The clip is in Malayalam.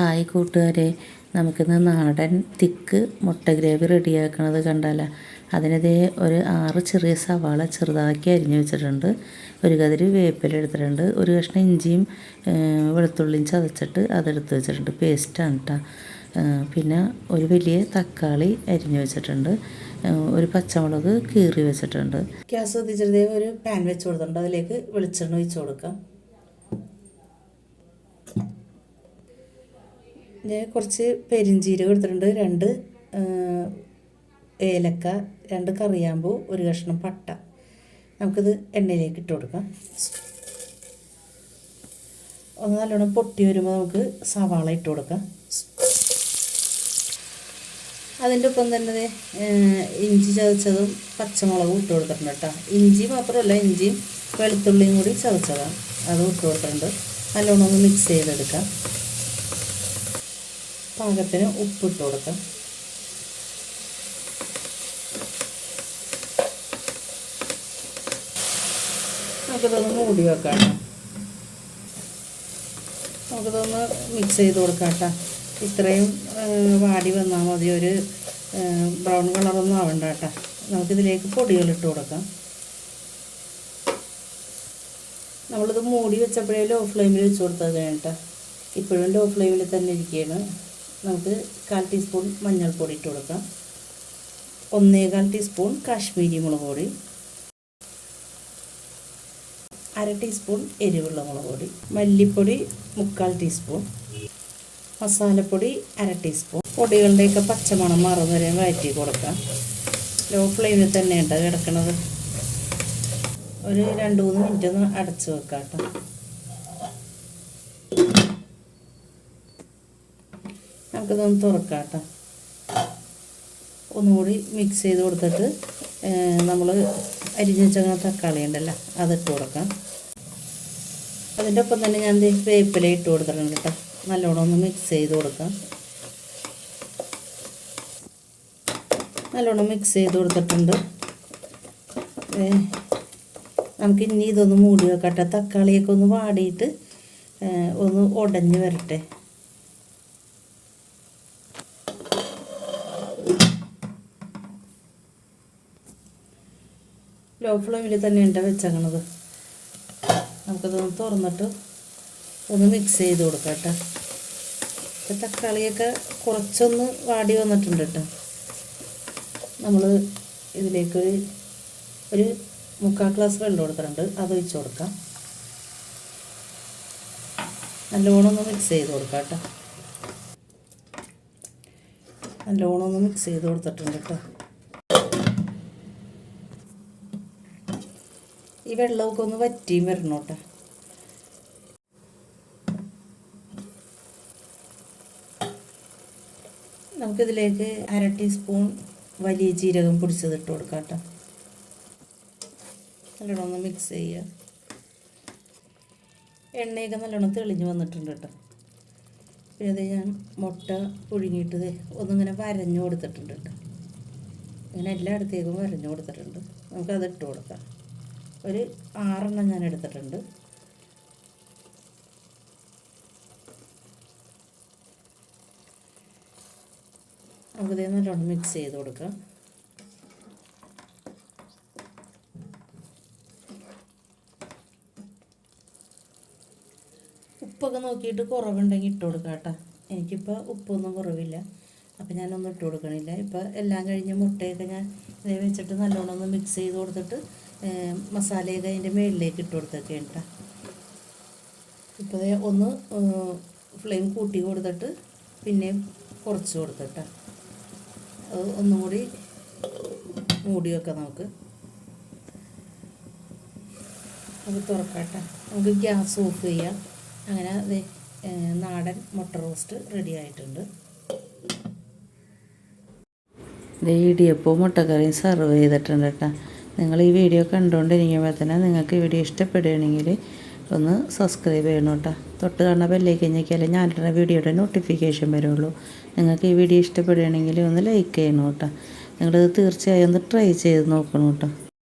ഹായ് കൂട്ടുകാരെ നമുക്കിന്ന് നാടൻ തിക്ക് മുട്ട ഗ്രേവി റെഡിയാക്കണത് കണ്ടാല. അതിനിതേ ഒരു ആറ് ചെറിയ സവാള ചെറുതാക്കി അരിഞ്ഞു വെച്ചിട്ടുണ്ട്. ഒരു കതിരി വേപ്പില എടുത്തിട്ടുണ്ട്. ഒരു കഷ്ണം ഇഞ്ചിയും വെളുത്തുള്ളിയും ചതച്ചിട്ട് അതെടുത്ത് വെച്ചിട്ടുണ്ട്. പേസ്റ്റാണ് കേട്ടോ പിന്നെ ഒരു വലിയ തക്കാളി അരിഞ്ഞു വെച്ചിട്ടുണ്ട്. ഒരു പച്ചമുളക് കീറി വെച്ചിട്ടുണ്ട്. ഗ്യാസ് കത്തിച്ചിട്ട് ഒരു പാൻ വെച്ച് കൊടുത്തിട്ടുണ്ട്. അതിലേക്ക് വെളിച്ചെണ്ണ ഒഴിച്ച് കൊടുക്കാം. ഞാൻ കുറച്ച് പെരിഞ്ചീരകം എടുത്തിട്ടുണ്ട്. രണ്ട് ഏലക്ക രണ്ട് കറിയാമ്പൂ ഒരു കഷ്ണം പട്ട. നമുക്കിത് എണ്ണയിലേക്ക് ഇട്ട് കൊടുക്കാം. ഒന്ന് നല്ലോണം പൊട്ടി വരുമ്പോൾ നമുക്ക് സവാള ഇട്ട് കൊടുക്കാം. അതിന്റെ ഒപ്പം തന്നെ ഇഞ്ചി ചതച്ചതും പച്ചമുളകും ഇട്ട് കൊടുത്തിട്ടുണ്ട് കേട്ടോ. ഇഞ്ചി മാത്രമല്ല ഇഞ്ചിയും വെളുത്തുള്ളിയും കൂടി ചതച്ചതാണ്. അതും ഇട്ട് കൊടുത്തിട്ടുണ്ട്. നല്ലോണം ഒന്ന് മിക്സ് ചെയ്തെടുക്കാം. പാകത്തിന് ഉപ്പിട്ട് കൊടുക്കാം. നമുക്കിതൊന്ന് മൂടി വെക്കാം നമുക്കിതൊന്ന് മിക്സ് ചെയ്ത് കൊടുക്കാം കേട്ടോ. ഇത്രയും വാടി വന്നാൽ മതി. ഒരു ബ്രൗൺ കളറൊന്നും ആവണ്ട കേട്ടോ. നമുക്കിതിലേക്ക് പൊടികളിട്ട് കൊടുക്കാം. നമ്മളിത് മൂടി വെച്ചപ്പോഴേ ലോ ഫ്ലെയിമിൽ വെച്ച് കൊടുത്തത് കേട്ടോ. ഇപ്പോഴും ലോ ഫ്ലെയിമിൽ തന്നെ ഇരിക്കുകയാണ്. നമുക്ക് കാൽ ടീസ്പൂൺ മഞ്ഞൾപ്പൊടി ഇട്ട് കൊടുക്കാം. ഒന്നേകാൽ ടീസ്പൂൺ കാശ്മീരി മുളക് പൊടി. അര ടീസ്പൂൺ എരിവുള്ള മുളക് പൊടി. മല്ലിപ്പൊടി മുക്കാൽ ടീസ്പൂൺ. മസാലപ്പൊടി അര ടീസ്പൂൺ. പൊടികളുടെയൊക്കെ പച്ചമണം മാറുന്ന വരെ വഴറ്റി കൊടുക്കാം. ലോ ഫ്ലെയിമിൽ തന്നെ ഉണ്ട് കിടക്കുന്നത് ഒരു രണ്ട് മൂന്ന് മിനിറ്റ് ഒന്ന് അടച്ചു വെക്കാം കേട്ടോ നമുക്കിതൊന്ന് തുറക്കാം കേട്ടോ ഒന്നുകൂടി മിക്സ് ചെയ്ത് കൊടുത്തിട്ട് നമ്മൾ അരിഞ്ഞ് ചങ്ങ തക്കാളി ഉണ്ടല്ലോ അതിട്ട് കൊടുക്കാം. അതിന്റെ ഒപ്പം തന്നെ ഞാൻ വേപ്പില ഇട്ട് കൊടുത്തിട്ടുണ്ട് കേട്ടോ. നല്ലോണം ഒന്ന് മിക്സ് ചെയ്ത് കൊടുക്കാം. നല്ലോണം മിക്സ് ചെയ്ത് കൊടുത്തിട്ടുണ്ട്. നമുക്ക് ഇനി ഇതൊന്ന് മൂടി വെക്കട്ടെ. തക്കാളിയൊക്കെ ഒന്ന് വാടിയിട്ട് ഒന്ന് ഉടഞ്ഞ് വരട്ടെ. ലോ ഫ്ലെയിമിൽ തന്നെ ഉണ്ട് വെച്ചേക്കണത്. നമുക്കതൊന്ന് തുറന്നിട്ട് ഒന്ന് മിക്സ് ചെയ്ത് കൊടുക്കാം കേട്ടോ. തക്കാളിയൊക്കെ കുറച്ചൊന്ന് വാടി വന്നിട്ടുണ്ട് കേട്ടോ. നമ്മൾ ഇതിലേക്ക് ഒരു മുക്കാൽ ഗ്ലാസ് വെള്ളം കൊടുത്തിട്ടുണ്ട് അത് ഒഴിച്ച് കൊടുക്കാം. നല്ലോണം ഒന്ന് മിക്സ് ചെയ്ത് കൊടുക്കാം കേട്ടോ. നല്ലോണം ഒന്ന് മിക്സ് ചെയ്ത് കൊടുത്തിട്ടുണ്ട് കേട്ടോ. ഈ വെള്ളമൊക്കെ ഒന്ന് വറ്റിയും വരണം കേട്ടോ. നമുക്കിതിലേക്ക് അര ടീസ്പൂൺ വലിയ ജീരകം പൊടിച്ചത് ഇട്ട് കൊടുക്കാം കേട്ടോ. നല്ലോണം ഒന്ന് മിക്സ് ചെയ്യുക. എണ്ണയൊക്കെ നല്ലോണം തെളിഞ്ഞ് വന്നിട്ടുണ്ട് കേട്ടോ. പിന്നെ അത് ഞാൻ മുട്ട പുഴുങ്ങിയിട്ട് ഒന്നിങ്ങനെ വരഞ്ഞു കൊടുത്തിട്ടുണ്ട് കേട്ടോ. ഇങ്ങനെ എല്ലായിടത്തേക്കും വരഞ്ഞു കൊടുത്തിട്ടുണ്ട്. നമുക്കത് ഇട്ട് കൊടുക്കാം. ഒരു ആറെണ്ണം ഞാൻ എടുത്തിട്ടുണ്ട്. നമുക്കിതേ നല്ലോണം മിക്സ് ചെയ്ത് കൊടുക്കാം. ഉപ്പൊക്കെ നോക്കിയിട്ട് കുറവുണ്ടെങ്കിൽ ഇട്ട് കൊടുക്കാം കേട്ടോ. എനിക്കിപ്പോൾ ഉപ്പൊന്നും കുറവില്ല. അപ്പം ഞാനൊന്നും ഇട്ട് കൊടുക്കണില്ല. ഇപ്പോൾ എല്ലാം കഴിഞ്ഞ് മുട്ടയൊക്കെ ഞാൻ ഇതേ വെച്ചിട്ട് നല്ലോണം ഒന്ന് മിക്സ് ചെയ്ത് കൊടുത്തിട്ട് മസാലയൊക്കെ അതിന്റെ മുകളിലേക്ക് ഇട്ട് കൊടുത്തൊക്കെ കേട്ടോ ഇപ്പോൾ ഒന്ന് ഫ്ലെയിം കൂട്ടി കൊടുത്തിട്ട് പിന്നെ കുറച്ച് കൊടുത്തിട്ട്. ഒന്നും കൂടി മൂടി വെക്കാം നമുക്ക്. അത് തുറക്കട്ടെ. നമുക്ക് ഗ്യാസ് ഓഫ് ചെയ്യാം. അങ്ങനെ അത് നാടൻ മുട്ട റോസ്റ്റ് റെഡി ആയിട്ടുണ്ട്. ഇടിയപ്പവും മുട്ടക്കറിയും സെർവ് ചെയ്തിട്ടുണ്ട് കേട്ടോ. നിങ്ങൾ ഈ വീഡിയോ കണ്ടുകൊണ്ടിരിക്കുമ്പോൾ തന്നെ നിങ്ങൾക്ക് ഈ വീഡിയോ ഇഷ്ടപ്പെടുകയാണെങ്കിൽ ഒന്ന് സബ്സ്ക്രൈബ് ചെയ്യണം കേട്ടോ. തൊട്ട് കാണുന്ന ബെല്ലേക്ക് കഴിഞ്ഞാൽ ഞാനിടുന്ന വീഡിയോയുടെ നോട്ടിഫിക്കേഷൻ വരുള്ളൂ. നിങ്ങൾക്ക് ഈ വീഡിയോ ഇഷ്ടപ്പെടുകയാണെങ്കിൽ ഒന്ന് ലൈക്ക് ചെയ്യണം കേട്ടോ. നിങ്ങളിത് തീർച്ചയായും ഒന്ന് ട്രൈ ചെയ്ത് നോക്കണം കേട്ടോ.